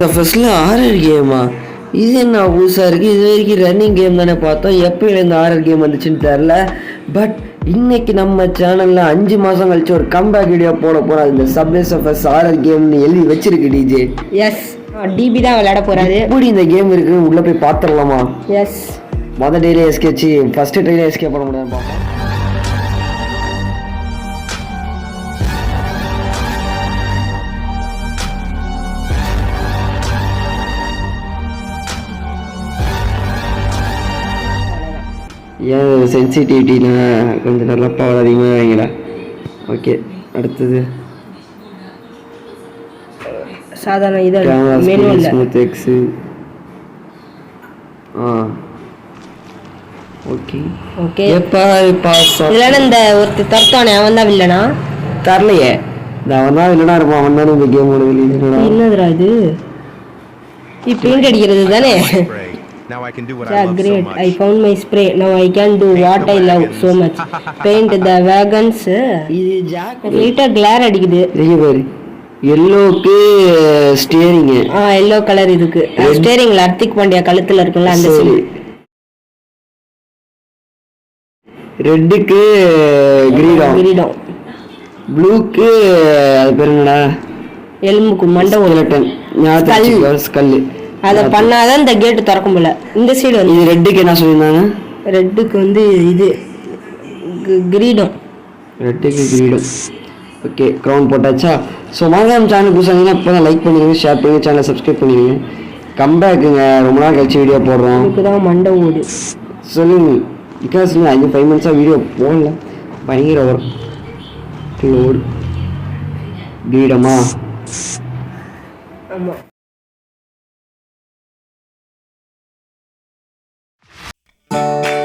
ஃபர்ஸ்ட்ல ஆர்ஆர் கேமா இது என்ன புதுசாக இருக்குது இது வரைக்கும் ரன்னிங் கேம் தானே பார்த்தோம். எப்போயில இந்த ஆர்ஆர் கேம் வந்துச்சுன்னு தெரில பட் இன்னைக்கு நம்ம சேனலில் அஞ்சு மாதம் கழிச்சு ஒரு கம்பேக் வீடியோ போட போகிறோம் இந்த சப்வேஸ் ஆஃப் ஆர்ஆர் கேம்னு எழுதி வச்சிருக்கு டிஜே எஸ் டிபி தான் விளையாட போறாரு. எப்படி இந்த கேம் இருக்குன்னு உள்ளே போய் பார்த்துடலாமா? எஸ் மொதல் டெய்லி எஸ்கேச்சு ஃபஸ்ட்டு டெய்லி எஸ்கே பண்ண முடியாது பார்ப்போம். ஏன் சென்சிட்டிவிட்டினா கொஞ்சம் நல்லா பவர் அதிகமாக வைங்களா ஓகே அடுத்தது. சாதாரண இது ஸ்மூத் எக்ஸு ஆ. ஓகே ஓகே எப்பா பாஸ் இதுல இந்த ஒருத்தர் தர்த்தானே அவன் தான் வில்லனா? தரலையே. இந்த அவன் தான் இல்லைனா இருப்பான். அவன் தானே இந்த கேமோட வெளியே என்னதுடா இது? இது பெயிண்ட் அடிக்கிறது தானே. Now I can do what I Yeah, love so great. much. I found my spray. Now I can do what I love so much. Paint the wagons. இது ஜாக் லைட்டா கிளார் அடிக்குது. தெரிய பாரு எல்லோக்கு ஸ்டியரிங்கு ஆ எல்லோ கலர் இதுக்கு. ஸ்டேரிங்ல அர்த்திக் பாண்டியா கழுத்துல இருக்குல்ல அந்த சரி. ரெட்டுக்கு கிரீடம். கிரீடம். ப்ளூக்கு அது பேர் என்னடா? எலும்புக்கு மண்டை ஒரு ஸ்கெலட்டன் ஞாபகத்துக்கு ஸ்கல்லு. அதை பண்ணாதான் இந்த கேட் திறக்க முடியல. இந்த சைடு வந்து இது ரெட்டுக்கு என்ன சொல்லியிருந்தாங்க? ரெட்டுக்கு வந்து இது கிரீடம். ரெட்டுக்கு கிரீடம். ஓகே க்ரௌன் போட்டாச்சா? ஸோ மறக்காம சேனல் புதுசாக இப்போ தான் லைக் பண்ணிடுங்க ஷேர் பண்ணுங்க சேனலை சப்ஸ்கிரைப் பண்ணிடுங்க கம்பேக்குங்க ரொம்ப நாள் கழிச்சு வீடியோ போடுறோம். இதுக்கு தான் மண்டை ஓடு. சொல்லுங்க. பிகாஸ் அஞ்சு ஃபைவ் மந்த்ஸாக வீடியோ போடல. பயங்கர ஒர்க் லோடு கிரீடமா? ஆமா இது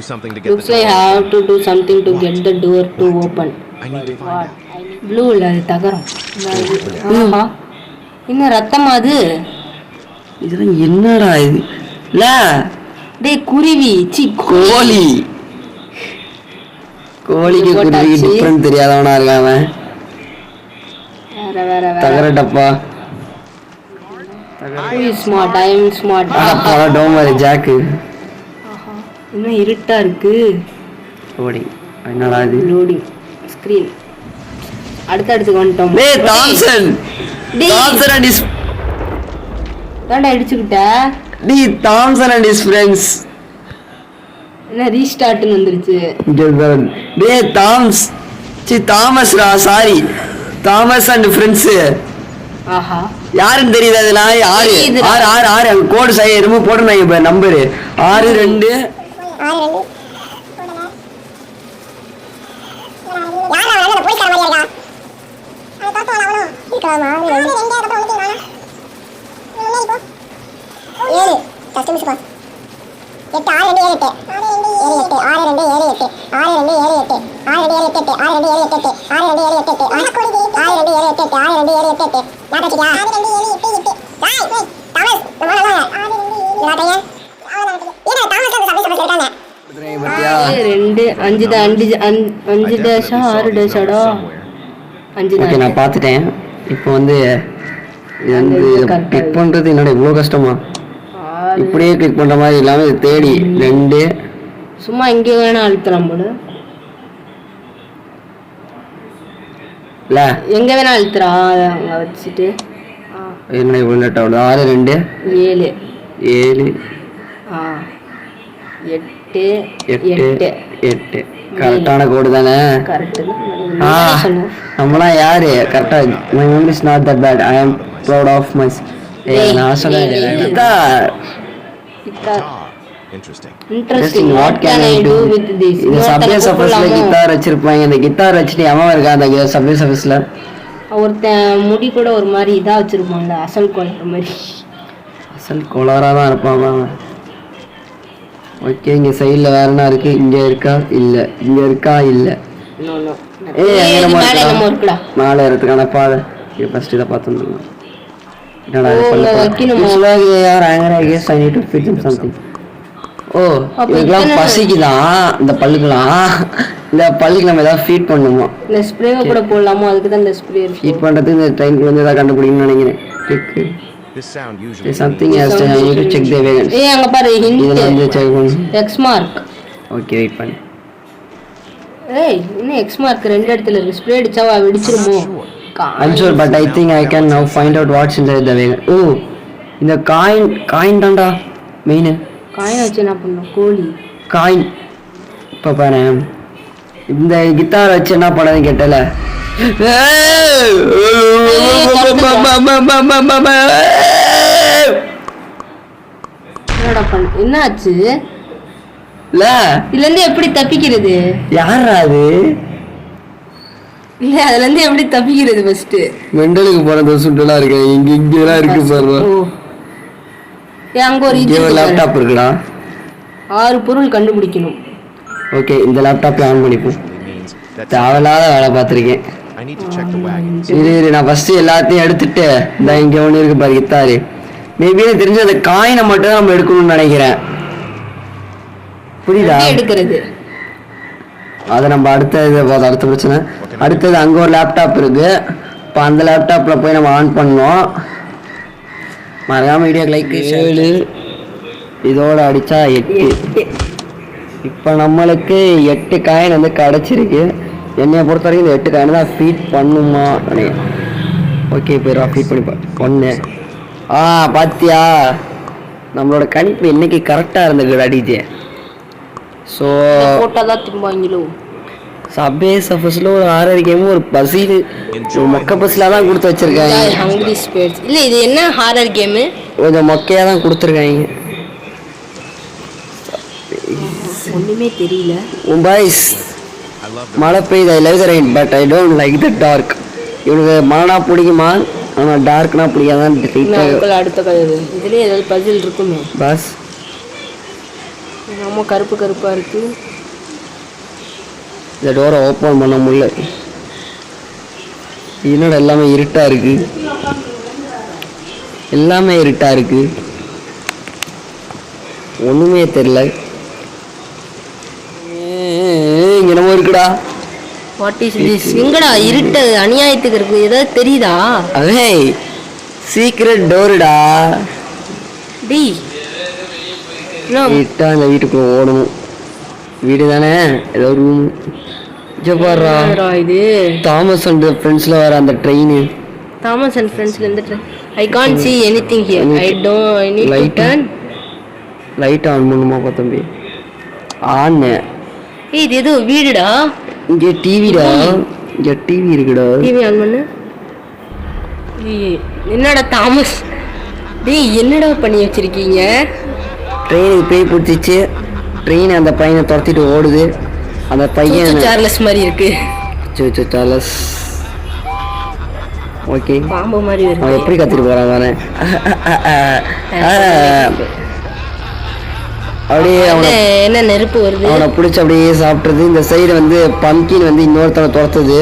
do something to get லுக்ஸ் the door. Have to do something to get the door to open I need to find out. Blue இல்ல அது தகரம். ஆஹா. இன்னும் ரத்தமா அது? இதெல்லாம் என்னடா இது? இல்ல டேய் குருவி. சி கோழி. கோழிக்கு குருவி போட்டாச்சு. டிஃப்ரெண்ட் தெரியாதவனா இருக்கான் அவன். வேற வேற வேற. தகர டப்பா. ஸ்மார்ட் ஐ எம் ஸ்மார்ட் டப்பா டோமர் ஜாக்கு. இன்னும் இருட்டா இருக்கு. ஓடி என்னடா இது? லோடிங் ஸ்கிரீன் அடுத்த அடுத்துக்கு வந்துட்டோம். டேய் தாம்சன். தாம்சன் அண்ட் இஸ் தாண்டா அடிச்சுக்கிட்ட டேய் தாம்சன் அண்ட் இஸ் ஃப்ரெண்ட்ஸ் என்ன ரீஸ்டார்ட்னு வந்துருச்சு. டேய் தாம்ஸ் சி தாமஸ்ரா சாரி தாமஸ் அண்ட் ஃப்ரெண்ட்ஸ் ஆஹா. யாருன்னு தெரியுது அதெல்லாம் ஆறு. ஆறு ஆறு ஆறு. கோடு சை என்னமோ போட்டுருந்தாங்க இப்ப நம்பரு ஆறு ரெண்டு ஏழு ஃபஸ்ட்டு மிஸ் எட்டு ஆறு ரெண்டு ஏழு எட்டு ஏழு எட்டு ஆறு ரெண்டு ஏழு எட்டு ஆறு ரெண்டு ஏழு எட்டு ஆறு ரெண்டு ஏழு எட்டு எட்டு ஆறு ரெண்டு ஏழு எட்டு எட்டு ஆறு ரெண்டு ஏழு எட்டு எட்டு ஆறு ஆறு ரெண்டு ஏழு எட்டு எட்டு ஆறு ரெண்டு ஏழு எட்டு நான் ஆறு ரெண்டு ஏழு எட்டு எட்டு டாய் தாமஸ் நம்ம நல்லா ஆறு ரெண்டு ஏழு நாட்டையா ஏன்னா தாமஸ் அந்த சபை சபை இருக்காங்க பத்தியா ஆறு, ரெண்டு அஞ்சு தான் அஞ்சு அஞ்சு- டேஷா ஆறு டேஷாடா அஞ்சு ஓகே நான் பார்த்துட்டேன் இப்போ வந்து இது வந்து கிளிக் பண்றது என்னோட இவ்வளோ கஷ்டமா. இப்படியே கிளிக் பண்ற மாதிரி இல்லாம இது தேடி ரெண்டு சும்மா இங்கே வேணா அழுத்தலாம் போல இல்ல எங்க வேணா அழுத்துறா அங்க வச்சுட்டு என்ன இவ்வளோ லேட் ஆகுது ஆறு ரெண்டு ஏழு ஏழு ஆ எட்டு எட்டு எட்டு எட்டு. கரெக்டான கோடு தானே? நம்மளாம் யாரு? கரெக்டா my memory is not that bad I am proud of my நான் சொன்னேன். Guitar Guitar. Interesting. Interesting what can I do with this இந்த சப்வே சஃபஸ்ல கிட்டார் வச்சிருப்பாங்க. இந்த கிட்டார் வச்சுட்டு எவன் இருக்கா அந்த சப்வே சஃபஸ்ல ஒருத்தன் முடி கூட ஒரு மாதிரி இதா வச்சிருப்பான்ல அசல் கொலைற மாதிரி. அசல் கோளாரா தான் இருப்பான் அவன். ஓகே இங்க சைடுல வேற என்ன இருக்கு? இங்க இருக்கா? இல்ல. இங்க இருக்கா? இல்ல. நம்ம மேல இருக்கிறதுக்கான பாதை. ஃபர்ஸ்ட் இதை பார்த்துருந்தோம் என்னடா ஓ, இதுக்கெல்லாம் பசிக்குதான் இந்த பல்லுக்கெல்லாம்? இந்த பல்லுக்கு நம்ம ஏதாவது ஃபீட் பண்ணுமா? இந்த ஸ்ப்ரேவை கூட போடலாமோ? அதுக்கு தான் இந்த ஸ்ப்ரே ஃபீட் பண்ணுறதுக்கு இந்த வந்து ஏதாவது கண்டுபிடிக்கணும்னு நினைக்கிறேன். Kick This sound usually something has to I need to check the wagons ஏய் அங்க பாரு இதில் ஹிண்ட் வந்து செக் பண்ணு. எக்ஸ் மார்க் ஓகே வெயிட் பண்ணு. ஏய் இன்னும் எக்ஸ் மார்க் ரெண்டு இடத்துல இருக்கு. ஸ்ப்ரே அடிச்சா வெடிச்சிருமோ? I'm sure, but I think I can now find out what's inside the wagon. Oh, இந்த காயின் காயின் தான்டா மெயின் காயின் வச்சு என்ன பண்ணோம் கோழி. காயின் இப்போ பாரு. இந்த கிட்டார் வச்சு என்ன பண்ணதுன்னு கேட்டல. என்னடா பண்ண என்ன ஆச்சு இல்ல. இதுல இருந்து எப்படி தப்பிக்கிறது? யாரா அது? இல்ல அதுல இருந்து எப்படி தப்பிக்கிறது ஃபர்ஸ்ட் மெண்டலுக்கு போன சுண்டெல்லாம் இருக்கு. இங்க இங்கெல்லாம் இருக்கு பாரு ஓ. ஏய் அங்க ஒரு இது இங்க இருக்கு. லேப்டாப் இருக்குடா. ஆறு பொருள் கண்டுபிடிக்கணும். ஓகே இந்த லேப்டாப் ஆன் பண்ணிப்போம். தேவையில்லாத வேலை பார்த்துருக்கேன். I need to check the wagons. இரு இரு நான் ஃபர்ஸ்ட் எல்லாத்தையும் எடுத்துட்டு இந்த இங்க ஒன்று இருக்கு பாரு கித்தாரு. மேபி எனக்கு தெரிஞ்ச அந்த காயினை மட்டும் நம்ம எடுக்கணும்னு நினைக்கிறேன். புரியுதா? எடுக்கிறது? அதை நம்ம அடுத்த இது அடுத்த பிரச்சனை. அடுத்தது அங்க ஒரு லேப்டாப் இருக்கு. இப்போ அந்த லேப்டாப்ல போய் நம்ம ஆன் பண்ணோம் மறக்காம வீடியோ லைக் ஏழு. இதோட அடிச்சா எட்டு. எட்டு. இப்போ நம்மளுக்கு எட்டு காயின் வந்து கிடச்சிருக்கு. என்னைய பொறுத்த வரைக்கும் இந்த எட்டு காயின் தான் ஃபீட் பண்ணுமா? ஓகே இப்போ ஃபீட் பண்ணி ஒன்று ஆ பாத்தியா? நம்மளோட கணிப்பு இன்னைக்கு கரெக்டாக இருந்துக்குடா டிஜே ஸோ சபே சஃபஸில் ஒரு ஆறரை கேமும் ஒரு பசில் மொக்க பஸ்ஸில் தான் கொடுத்து வச்சிருக்காங்க. இல்ல இது என்ன ஹாரர் கேமு கொஞ்சம் மொக்கையாக தான் கொடுத்துருக்காங்க. ஒண்ணுமே தெரியல. பாய்ஸ் மழை பெய்யுது I love the rain but I don't like the dark இவனுக்கு மழைனா பிடிக்குமா? ஆனால் டார்க்னா பிடிக்காதான் அடுத்த கதை இதுலயே ஏதாவது பசில் இருக்குமே? பாஸ் நம்ம கருப்பு கருப்பா இருக்கு. இந்த டோரை ஓப்பன் பண்ண முடியல. என்னடா எல்லாமே இருட்டா இருக்கு? எல்லாமே இருட்டா இருக்கு? ஒண்ணுமே தெரியல ஏய், இங்க என்னமோ இருக்குடா. வாட் இஸ் திஸ் எங்கடா இருட்டு அநியாயத்துக்கு இருக்கு? ஏதாவது தெரியுதா? அதே சீக்ரெட் டோருடா என்ன? விட்டா அந்த வீட்டுக்குள்ள ஓடணும். வீடு தானே? ஏதோ ரூம் என்னடா இது? தாமஸ் அண்ட் ஃப்ரெண்ட்ஸ்ல வர அந்த ட்ரெயின் தாமஸ் அண்ட் ஃப்ரெண்ட்ஸ்ல இருந்து I can't see anything here. I don't I need to Light. Turn light on பண்ணுமாப்பா தம்பி? ஆன் ஏய் இது ஏதோ வீடுடா. இங்க டிவிடா? இங்க டிவி இருக்குடா. டிவி ஆன் பண்ணு. ஏய், என்னடா தாமஸ்? டேய் என்னடா பண்ணி வச்சிருக்கீங்க? ட்ரெயினுக்கு பேய் பிடிச்சிச்சு. ட்ரெயின் அந்த பையனை துரத்திட்டு ஓடுது. அந்த பையன் சார்லஸ் மாதிரி இருக்கு. சோ சார்லஸ் ஓகே பாம்பு மாதிரி அவன் இருக்கு எப்படி கத்திட்டு போறான் வரேன் அப்படியே அவனை என்ன- நெருப்பு வருது? அவனை பிடிச்சி அப்படியே சாப்பிட்றது இந்த சைடு வந்து பம்கின் வந்து இன்னொருத்தனை துரத்துது.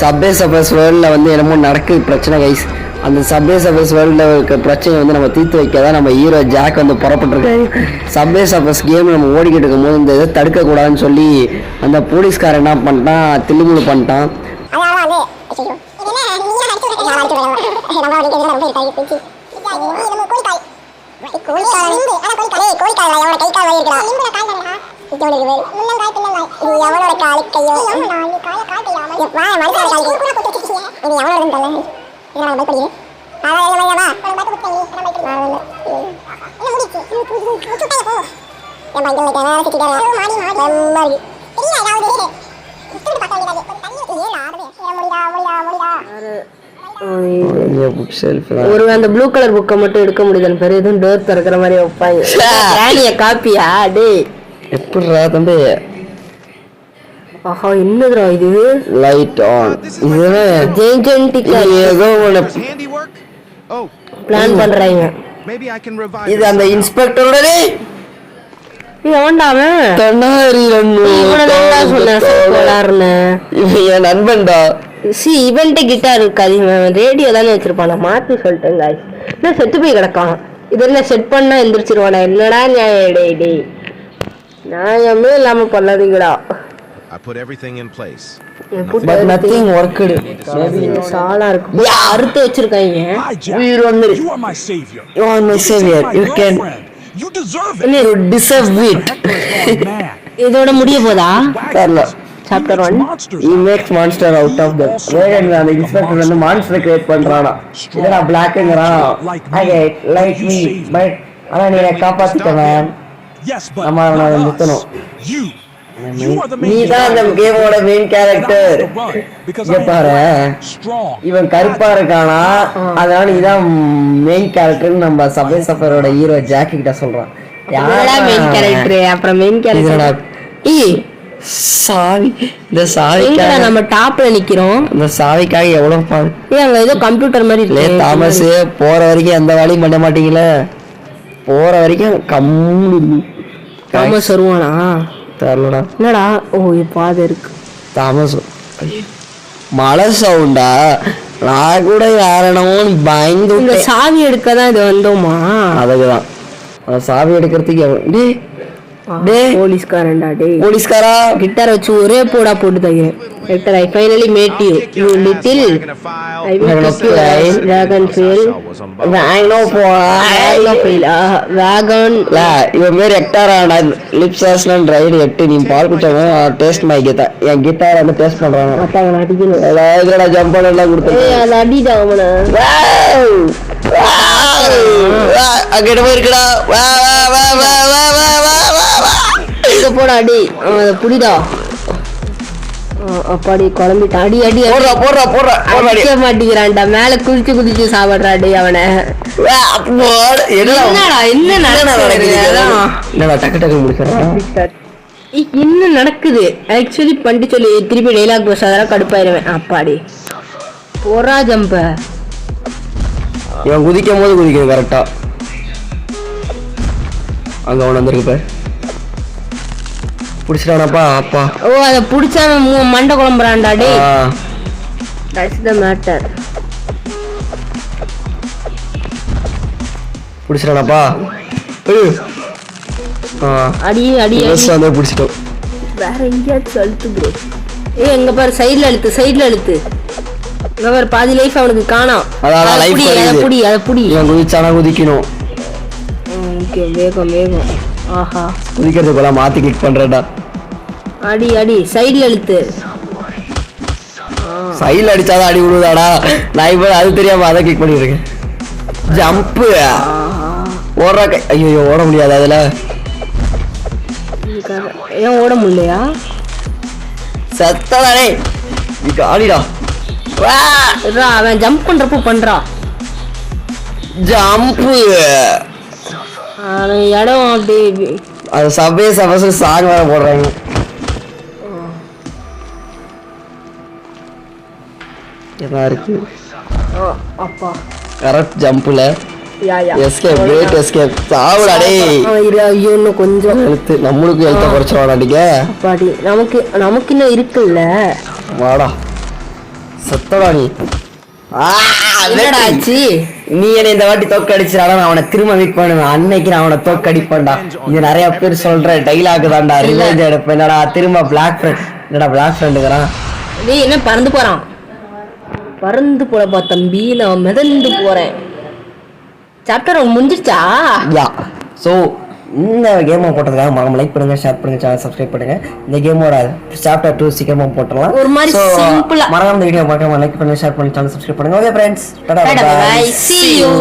சப்வே சபர்ஸ் வேர்ல்டில் வந்து என்னமோ நடக்குது பிரச்சனை கைஸ் அந்த சப்வே சபர்ஸ் வேர்ல்டில் இருக்க பிரச்சனையை வந்து நம்ம தீர்த்து வைக்காதான் நம்ம ஹீரோ ஜாக் வந்து புறப்பட்டுருக்காரு. சப்வே சபர்ஸ் கேம் நம்ம ஓடிக்கிட்டு இருக்கும்போது இந்த இதை தடுக்கக்கூடாதுன்னு சொல்லி அந்த போலீஸ்காரன் என்ன பண்ணிட்டான்? தில்லுமுழு பண்ணிட்டான். எவனோட காலு கையோ வாய மனுஷனோட காலு கையோ இது எவனோட தெரியல இதனால பயப்படுது அதான் இல்லை பயமா என் பைக்கில் வேற சுற்றிட்டாரா செம்மா இருக்கு தெரியல ஏதாவது ஏன் ஆடுவேன் முடிடா முடிடா முடிடா ஒரு அந்த ப்ளூ கலர் புக்கை மட்டும் எடுக்க முடியுது. பேர் எதுவும் டோர் திறக்கிற மாதிரி வைப்பாங்க. ராணிய காப்பியா? டேய். எப்படிரா தம்பி? ஆஹா என்னதுடா இது? லைட் ஆன் இதுதான் ஜெயின்ஜென் ஏதோ ஒரு பிளான் பண்றாங்க. இது அந்த இன்ஸ்பெக்டரோட டேய். இவன்டா அவன். சொன்னேன் நண்பன்டா. சி இவன்ட்டு கிட்டார் இருக்காது இவன் ரேடியோ தானே வச்சிருப்பான். நான் மாற்றி சொல்லிட்டேன் காய்ஸ் செத்து போய் கிடக்கான்? இதெல்லாம் செட் பண்ணால் எந்திரிச்சிருவானா? என்னடா நியாயம்? டே டே நியாயமே இல்லாமல் பண்ணாதீங்களா I put everything in place. But nothing worked. சாலா இருக்கு. அறுத்து வச்சிருக்காங்க. இதோட முடிய போதா? தெரியல. Chapter one he makes monster out of the wagon அந்த இன்ஸ்பெக்டர் வந்து மான்ஸ்டர் கிரியேட் பண்றானா? இதனா பிளாக்ங்கறான் ஐ லைக் மீ பட் ஆனா நீ என்ன காப்பாத்திட்டவன். ஆமா நான் முத்தணும் நீதான் அந்த கேமோட மெயின் கேரக்டர் பாரு. இவன் கருப்பா இருக்கானா? அதனால நீதான் மெயின் கேரக்டர் நம்ம சபை சஃபரோட ஹீரோ ஜாக்கி கிட்ட சொல்றான். யாரா? மெயின் கேரக்டர் அப்புறம் மெயின் கேரக்டர் ஏய் சாவி இந்த சாவிக்காக நம்ம டாப்ல நிக்கிறோம்? இந்த சாவிக்காக எவ்வளவு பாடு ஏய் அங்க ஏதோ கம்ப்யூட்டர் மாதிரி லே இருக்கு தாமஸ் போற வரைக்கும் எந்த வேலையும் பண்ண மாட்டீங்களே? போற வரைக்கும் கம்முனு தாமஸ் வருவானா? தெரியலடா என்னடா? ஓ பாதை இருக்கு. தாமஸ். மழை சவுண்டா நான் கூட யாரனவும் பயந்து. சாவி எடுக்க தான் இது வந்தோமா? அதுக்குதான். சாவி எடுக்கிறதுக்கு டேய் டே போலீஸ்காரன்டா டே போலீஸ்காரா? கிட்டார் வச்சு ஒரே போடா போட்டு தகிறேன் doctor I finally made you you little I will kick you ice dragon feel வேகனோ போடா ஃபீல் வேகன் லா இவன் பேர் ஹெக்டாராடா லிப்ஸ் ஆஸ்லன் ரைடு எட்டு. நீ பால் குடிச்சவன் டேஸ்ட் மை கிட்டா என் கிட்டார் வந்து டேஸ்ட் பண்றாங்க அப்பாங்க அடிக்கணும் இதுடா ஜம்ப் பண்ணலாம் கொடுத்தேன் ஏய் அது அடிடா அவன. வா அங்கட போய் இருக்கடா வா வா வா வா வா இங்க போடா அடி. ஆ, அப்பாடி குழம்பிட்டான். அடி அடி. போடுறா போடுறா போடுறா அடிக்க மாட்டேங்கிறான்டா. மேல குதிச்சு குதிச்சு சாப்பிடுறா அடி அவனை. என்னடா என்ன நடக்குது. என்னடா டக்கு டக்கு முடிக்கிறா? ஏய், என்ன நடக்குது? ஆக்சுவலி பண்ணிட்டு சொல்லி திருப்பி டைலாக் பஸ் அதெல்லாம் கடுப்பாயிருவேன். அப்பாடி. போறா ஜம்ப. இவன் குதிக்கும் போது குதிக்கணும் கரெக்டா அங்க அவன் வந்திருக்கு பிடிச்சிட்டானப்பா அப்பா. ஓ அதை புடிச்சா அவன் மு- மண்டை குழம்புறான்டா டேய். ஆ, தட்ஸ் த மேட்டர் பிடிச்சிட்டானப்பா. அடி அடி வந்து பிடிச்சிட்டோம். வேற எங்கேயாச்சும் அழுத்து ப்ரோ. ஏய் எங்க பாரு சைடுல அழுத்து சைடுல அழுத்து. இங்க பாரு பாதி லைஃப் அவனுக்கு காணோம். அதான், குறையுது. புடி அதை புடி இவன் குதிச்சானா குதிக்கணும். ஓகே வேகம் வேகம். ஆஹா. குதிக்கிறதுக்குள்ள மாத்தி கிளிக் பண்றேன்டா. அடி அடி சைடுல அழுத்து. சைடில் அடிச்சாதான் அடி விடுதாடா நான் இப்போ அது தெரியாம அதை கிளிக் பண்ணிருக்கேன் ஜம்ப்பு ஓடுற ஐயோ ஓட முடியாது அதுல. ஏன் ஓட முடியலையா? சத்தடா நீ ஆடிடா. அவன் ஜம்ப் பண்றப்போ பண்றா. ஜம்ப்பு அவன் இடம் அப்படி அது சபே சபசு சாங் வேற போடுறாங்க. என்ன இருக்கு? அப்பா. கரெக்ட் ஜம்ப்ல எஸ்கேப் கிரேட் எஸ்கேப் சாவுடா டேய். அவன் இரு, ஐயோ இன்னும் கொஞ்சம். எழுத்து. நம்மளுக்கு எழுத்த குறைச்சவாடாடிக்க அப்பாடி. நமக்கு நமக்கு இன்னும் இருக்குல்ல? வாடா. சத்தடா நீ. ஆ, என்னடா ஆச்சு? நீ என்ன இந்த வாட்டி தோக்கடிச்சிடாடா நான் அவனை திரும்ப மீட் பண்ணுவேன். அன்னைக்கு நான் அவனை தோக்கடிப்பேன்டா இது நிறைய பேர் சொல்ற டைலாக் தான்டா. ரிவெஞ்ச் எடுப்பேன். என்னடா திரும்ப பிளாக் ஃப்ரெண்ட் என்னடா பிளாக் ஃப்ரெண்டுங்கிறான் டேய் என்ன பறந்து போறான்? பறந்து போலப்பா தம்பி. நான் மிதந்து போறேன். சாப்டர் முடிஞ்சிருச்சா? யா. ஸோ இந்த கேமை போட்டதுக்காக மறக்காம லைக் பண்ணுங்க ஷேர் பண்ணுங்க சேனல் சப்ஸ்கிரைப் பண்ணுங்க. இந்த கேமோட சாப்டர் டூ சீக்கிரமா போட்டுடலாம். ஒரு மாதிரி. மறக்காம இந்த வீடியோ மறக்காம லைக் பண்ணுங்க ஷேர் பண்ணுங்க சேனல் சப்ஸ்கிரைப் பண்ணுங்க. Okay friends you.